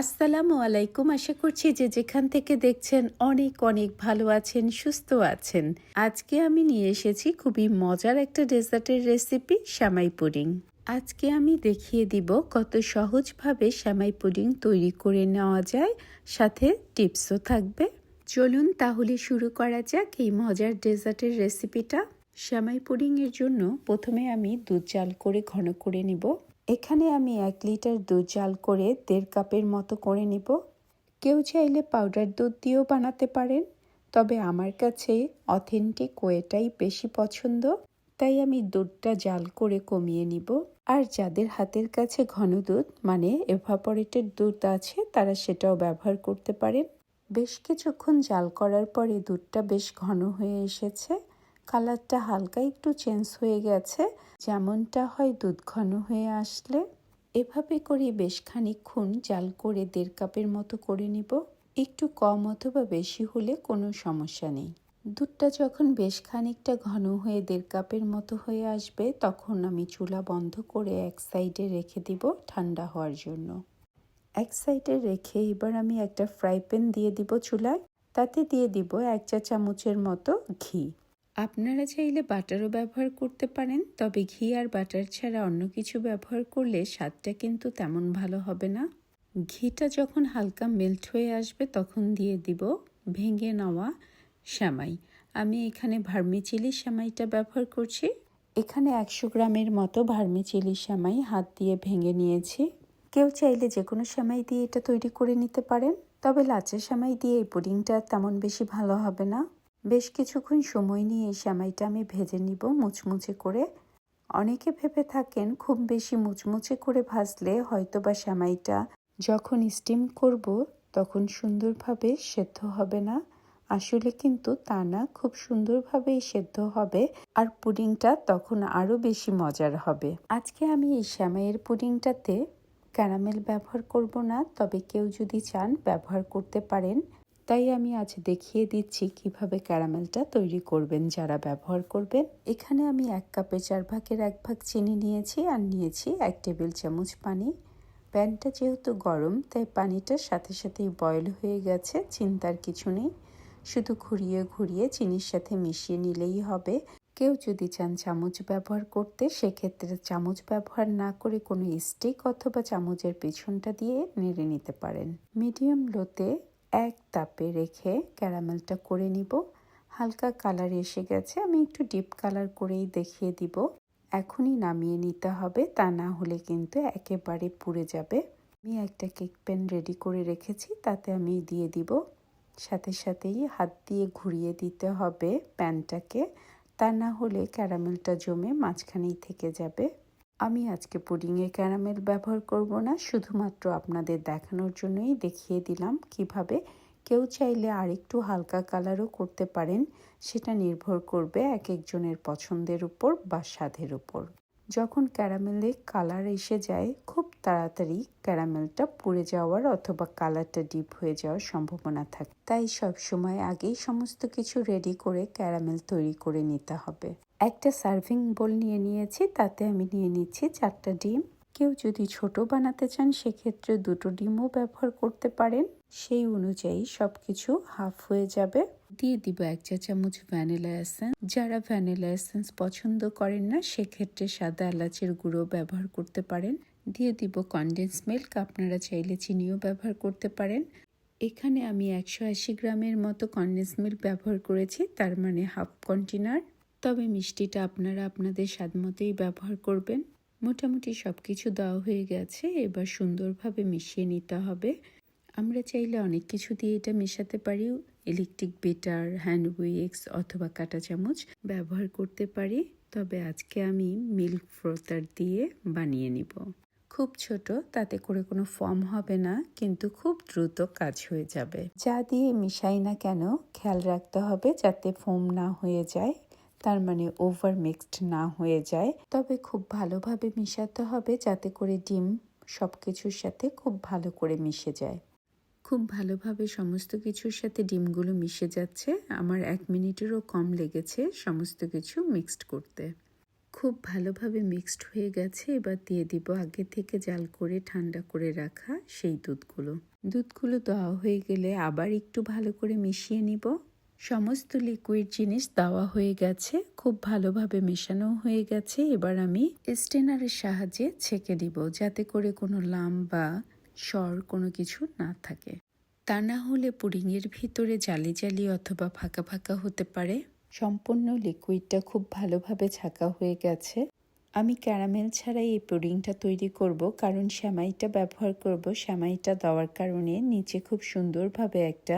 আসসালামু আলাইকুম। আশা করছি যে যেখান থেকে দেখছেন অনেক অনেক ভালো আছেন, সুস্থ আছেন। আজকে আমি নিয়ে এসেছি খুবই মজার একটা ডেজার্টের রেসিপি শ্যামাই পুডিং। আজকে আমি দেখিয়ে দিব কত সহজভাবে শ্যামাই পুডিং তৈরি করে নেওয়া যায়, সাথে টিপসও থাকবে। চলুন তাহলে শুরু করা যাক এই মজার ডেজার্টের রেসিপিটা। শ্যামাই পুডিংয়ের জন্য প্রথমে আমি দুধ জাল করে ঘন করে নিব। এখানে আমি এক লিটার দুধ জাল করে দেড় কাপের মতো করে নিব। কেউ চাইলে পাউডার দুধ দিয়েও বানাতে পারেন, তবে আমার কাছে অথেন্টিক ওয়েটাই বেশি পছন্দ, তাই আমি দুধটা জাল করে কমিয়ে নিব। আর যাদের হাতের কাছে ঘন দুধ মানে এভাপরেটেড দুধ আছে, তারা সেটাও ব্যবহার করতে পারেন। বেশ কিছুক্ষণ জাল করার পরে দুধটা বেশ ঘন হয়ে এসেছে। কালারটা হালকা একটু চেঞ্জ হয়ে গেছে, যেমনটা হয় দুধ ঘন হয়ে আসলে। এভাবে করে বেশ খানিকক্ষণ জাল করে দেড় কাপের মতো করে নিব। একটু কম অথবা বেশি হলে কোনো সমস্যা নেই। দুধটা যখন বেশ খানিকটা ঘন হয়ে দেড় কাপের মতো হয়ে আসবে, তখন আমি চুলা বন্ধ করে এক সাইডে রেখে দিব ঠান্ডা হওয়ার জন্য। এক সাইডে রেখে এবার আমি একটা ফ্রাই প্যান দিয়ে দিব চুলায়। তাতে দিয়ে দিব এক চা চামচের মতো ঘি। আপনারা চাইলে বাটারও ব্যবহার করতে পারেন, তবে ঘি আর বাটার ছাড়া অন্য কিছু ব্যবহার করলে স্বাদটা কিন্তু তেমন ভালো হবে না। ঘিটা যখন হালকা মেল্ট হয়ে আসবে তখন দিয়ে দিব ভেঙে নেওয়া শ্যামাই। আমি এখানে ভার্মিচিলি শ্যামাইটা ব্যবহার করছি। এখানে একশো গ্রামের মতো ভার্মি ভার্মিচিলি শ্যামাই হাত দিয়ে ভেঙে নিয়েছি। কেউ চাইলে যে কোনো শ্যামাই দিয়ে এটা তৈরি করে নিতে পারেন, তবে লাচা শ্যামাই দিয়ে এই পুডিংটা তেমন বেশি ভালো হবে না। বেশ কিছুক্ষণ সময় নিয়ে এই শ্যামাইটা আমি ভেজে নিব মুচমুচে করে। অনেকে ভেবে থাকেন খুব বেশি মুচমুচে করে ভাজলে হয়তো বা শ্যামাইটা যখন স্টিম করব তখন সুন্দরভাবে সেদ্ধ হবে না। আসলে কিন্তু তা না, খুব সুন্দরভাবেই সেদ্ধ হবে আর পুডিংটা তখন আরও বেশি মজার হবে। আজকে আমি এই শ্যামাইয়ের পুডিংটাতে ক্যারামেল ব্যবহার করব না, তবে কেউ যদি চান ব্যবহার করতে পারেন। তাই আমি আজ দেখিয়ে দিচ্ছি কীভাবে ক্যারামেলটা তৈরি করবেন, যারা ব্যবহার করবেন। এখানে আমি এক কাপে চার ভাগের এক ভাগ চিনি নিয়েছি আর নিয়েছি এক টেবিল চামচ পানি। প্যানটা যেহেতু গরম, তাই পানিটার সাথে সাথেই বয়েল হয়ে গেছে, চিন্তার কিছু নেই। শুধু ঘুরিয়ে ঘুরিয়ে চিনির সাথে মিশিয়ে নিলেই হবে। কেউ যদি চান চামচ ব্যবহার করতে, সেক্ষেত্রে চামচ ব্যবহার না করে কোনো স্টিক অথবা চামচের পেছনটা দিয়ে নেড়ে নিতে পারেন। মিডিয়াম লোতে এক তাপে রেখে ক্যারামেলটা করে নিব। হালকা কালার এসে গেছে, আমি একটু ডিপ কালার করেই দেখিয়ে দিব। এখনই নামিয়ে নিতে হবে, তা না হলে কিন্তু একেবারে পুড়ে যাবে। আমি একটা কেক প্যান রেডি করে রেখেছি, তাতে আমি দিয়ে দিব। সাথে সাথেই হাত দিয়ে ঘুরিয়ে দিতে হবে প্যানটাকে, তা না হলে ক্যারামেলটা জমে মাঝখানেই থেকে যাবে। আমি আজকে পুডিংয়ে ক্যারামেল ব্যবহার করব না, শুধুমাত্র আপনাদের দেখানোর জন্যই দেখিয়ে দিলাম কীভাবে। কেউ চাইলে আরেকটু হালকা কালারও করতে পারেন, সেটা নির্ভর করবে এক একজনের পছন্দের উপর বা স্বাদের উপর। যখন ক্যারামেলে কালার এসে যায়, খুব তাড়াতাড়ি ক্যারামেলটা পুড়ে যাওয়ার অথবা কালারটা ডিপ হয়ে যাওয়ার সম্ভাবনা থাকে। তাই সব সময় আগেই সমস্ত কিছু রেডি করে ক্যারামেল তৈরি করে নিতে হবে। একটা সার্ভিং বোল নিয়ে নিয়েছি, তাতে আমি নিয়ে নিচ্ছি চারটা ডিম। কেউ যদি ছোট বানাতে চান, সেক্ষেত্রে দুটো ডিমও ব্যবহার করতে পারেন। সেই অনুযায়ী সব কিছু হাফ হয়ে যাবে। দিয়ে দিব এক চা চামচ ভ্যানিলা এসেন্স। যারা ভ্যানিলা এসেন্স পছন্দ করেন না, সেক্ষেত্রে সাদা এলাচের গুঁড়ো ব্যবহার করতে পারেন। দিয়ে দিব কনডেন্স মিল্ক আপনারা চাইলে চিনিও ব্যবহার করতে পারেন। এখানে আমি একশো আশি গ্রামের মতো কনডেন্স মিল্ক ব্যবহার করেছি, তার মানে হাফ কন্টেনার। তবে মিষ্টিটা আপনারা আপনাদের স্বাদ মতোই ব্যবহার করবেন। মোটামুটি সব কিছু দেওয়া হয়ে গেছে, এবার সুন্দরভাবে মিশিয়ে নিতে হবে। আমরা চাইলে অনেক কিছু দিয়ে এটা মেশাতে পারি। ইলেকট্রিক বিটার, হ্যান্ড উইক্স অথবা কাটা চামচ ব্যবহার করতে পারি। তবে আজকে আমি মিল্ক ফ্রোতার দিয়ে বানিয়ে নিব। খুব ছোট, তাতে করে কোনো ফর্ম হবে না, কিন্তু খুব দ্রুত কাজ হয়ে যাবে। যা দিয়ে মিশাই না কেন, খেয়াল রাখতে হবে যাতে ফোম না হয়ে যায়। তার মানে ওভার মিক্সড না হয়ে যায়। তবে খুব ভালোভাবে মিশাতে হবে যাতে করে ডিম সব কিছুর সাথে খুব ভালো করে মিশে যায়। খুব ভালোভাবে সমস্ত কিছুর সাথে ডিমগুলো মিশে যাচ্ছে। আমার এক মিনিটেরও কম লেগেছে সমস্ত কিছু মিক্সড করতে। খুব ভালোভাবে মিক্সড হয়ে গেছে। এবার দিয়ে দিব আগে থেকে জাল করে ঠান্ডা করে রাখা সেই দুধগুলো। দুধগুলো দেওয়া হয়ে গেলে আবার একটু ভালো করে মিশিয়ে নিব। সমস্ত লিকুইড জিনিস দেওয়া হয়ে গেছে, খুব ভালোভাবে মেশানো হয়ে গেছে। এবার আমি স্টেনারের সাহায্যে ছেঁকে দিব যাতে করে কোনো লাম বা স্বর কোনো কিছু না থাকে। তা না হলে পুডিংয়ের ভিতরে জালি জালি অথবা ফাঁকা ফাঁকা হতে পারে। সম্পূর্ণ লিকুইডটা খুব ভালোভাবে ছাকা হয়ে গেছে। আমি ক্যারামেল ছাড়াই এই পুডিংটা তৈরি করব, কারণ শ্যামাইটা ব্যবহার করব। শ্যামাইটা দেওয়ার কারণে নিচে খুব সুন্দরভাবে একটা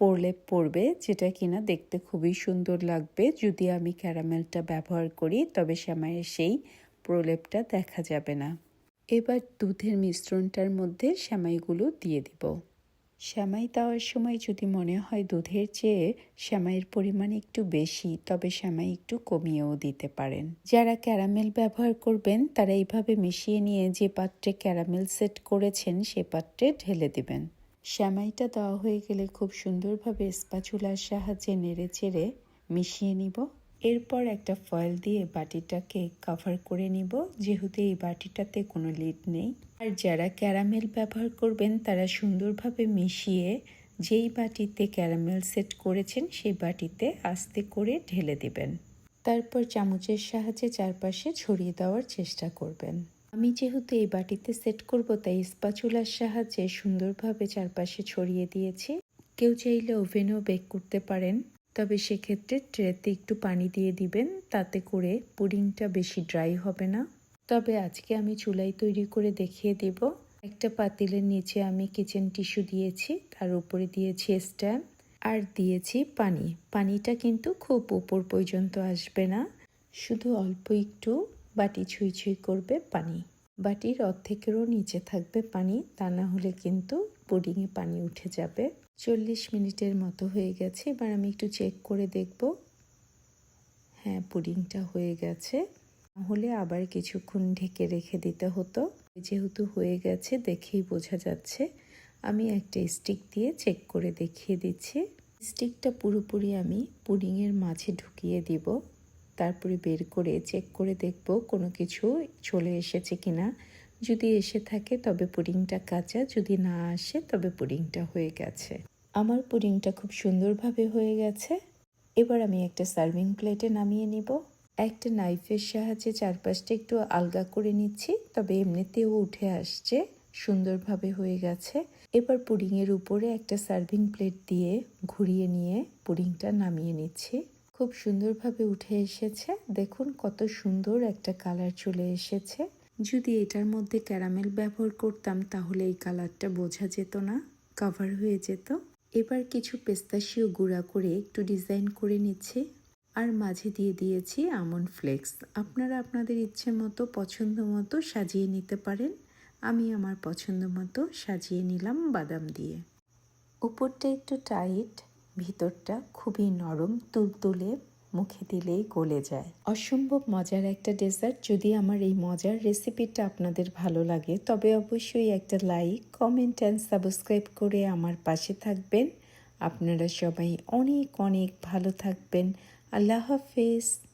প্রলেপ পড়বে, যেটা কিনা দেখতে খুবই সুন্দর লাগবে। যদি আমি ক্যারামেলটা ব্যবহার করি, তবে শ্যামাইয়ের সেই প্রলেপটা দেখা যাবে না। এবার দুধের মিশ্রণটার মধ্যে শ্যামাইগুলো দিয়ে দিব। শ্যামাই দেওয়ার সময় যদি মনে হয় দুধের চেয়ে শ্যামাইয়ের পরিমাণ একটু বেশি, তবে শ্যামাই একটু কমিয়েও দিতে পারেন। যারা ক্যারামেল ব্যবহার করবেন, তারা এইভাবে মিশিয়ে নিয়ে যে পাত্রে ক্যারামেল সেট করেছেন, সে পাত্রে ঢেলে দিবেন। শ্যামাইটা দেওয়া হয়ে গেলে খুব সুন্দরভাবে স্পাচুলার সাহায্যে নেড়ে চেড়ে মিশিয়ে নিব। এরপর একটা ফয়েল দিয়ে বাটিটাকে কভার করে নিব। যেহেতু এই বাটিটাতে কোনো লিড নেই। আর যারা ক্যারামেল ব্যবহার করবেন, তারা সুন্দরভাবে মিশিয়ে যেই বাটিতে ক্যারামেল সেট করেছেন, সেই বাটিতে আস্তে করে ঢেলে দেবেন। তারপর চামচের সাহায্যে চারপাশে ছড়িয়ে দেওয়ার চেষ্টা করবেন। আমি যেহেতু এই বাটিতে সেট করব, তাই স্পাচুলার সাহায্যে সুন্দরভাবে চারপাশে ছড়িয়ে দিয়েছি। কেউ চাইলে ওভেনও বেক করতে পারেন, তবে সেক্ষেত্রে ট্রেতে একটু পানি দিয়ে দিবেন, তাতে করে পুডিংটা বেশি ড্রাই হবে না। তবে আজকে আমি চুলাই তৈরি করে দেখিয়ে দেব। একটা পাতিলের নিচে আমি কিচেন টিস্যু দিয়েছি, তার উপরে দিয়েছি স্ট্যাম্প আর দিয়েছি পানি। পানিটা কিন্তু খুব উপর পর্যন্ত আসবে না, শুধু অল্প একটু বাটি ছুঁই ছুঁই করবে পানি। বাটির অর্ধেকেরও নিচে থাকবে পানি, তা না হলে কিন্তু পুডিংয়ে পানি উঠে যাবে। চল্লিশ মিনিটের মতো হয়ে গেছে, এবার আমি একটু চেক করে দেখব। হ্যাঁ পুডিংটা হয়ে গেছে। তাহলে আবার কিছুক্ষণ ঢেকে রেখে দিতে হতো। যেহেতু হয়ে গেছে, দেখেই বোঝা যাচ্ছে। আমি একটা স্টিক দিয়ে চেক করে দেখিয়ে দিচ্ছি। স্টিকটা পুরোপুরি আমি পুডিংয়ের মাঝে ঢুকিয়ে দিব। তারপরে বের করে চেক করে দেখব কোনো কিছু চলে এসেছে কিনা। যদি এসে থাকে তবে পুডিংটা কাঁচা, যদি না আসে তবে পুডিংটা হয়ে গেছে। আমার পুডিংটা খুব সুন্দরভাবে হয়ে গেছে। এবার আমি একটা সার্ভিং প্লেটে নামিয়ে নিব। একটা নাইফের সাহায্যে চারপাশটা একটু আলগা করে নিচ্ছি, তবে এমনিতেও উঠে আসছে, সুন্দরভাবে হয়ে গেছে। এবার পুডিংয়ের উপরে একটা সার্ভিং প্লেট দিয়ে ঘুরিয়ে নিয়ে পুডিংটা নামিয়ে নিচ্ছি। খুব সুন্দরভাবে উঠে এসেছে। দেখুন কত সুন্দর একটা কালার চলে এসেছে। যদি এটার মধ্যে ক্যারামেল ব্যবহার করতাম, তাহলে এই কালারটা বোঝা যেত না কাভার হয়ে যেত। এবার কিছু পেস্তাশিও গুঁড়া করে একটু ডিজাইন করে নিচ্ছি। আর মাঝে দিয়ে দিয়েছি আমন্ড ফ্লেক্স। আপনারা আপনাদের ইচ্ছে মতো, পছন্দ মতো সাজিয়ে নিতে পারেন। আমি আমার পছন্দ মতো সাজিয়ে নিলাম বাদাম দিয়ে। উপরটা একটু টাইট ভিতরটা খুবই নরম, তুলতুলে, মুখে দিলেই গলে যায়। অসম্ভব মজার একটা ডেজার্ট। যদি আমার এই মজার রেসিপিটা আপনাদের ভালো লাগে, তবে অবশ্যই একটা লাইক, কমেন্ট অ্যান্ড সাবস্ক্রাইব করে আমার পাশে থাকবেন। আপনারা সবাই অনেক অনেক ভালো থাকবেন। আল্লাহ হাফেজ।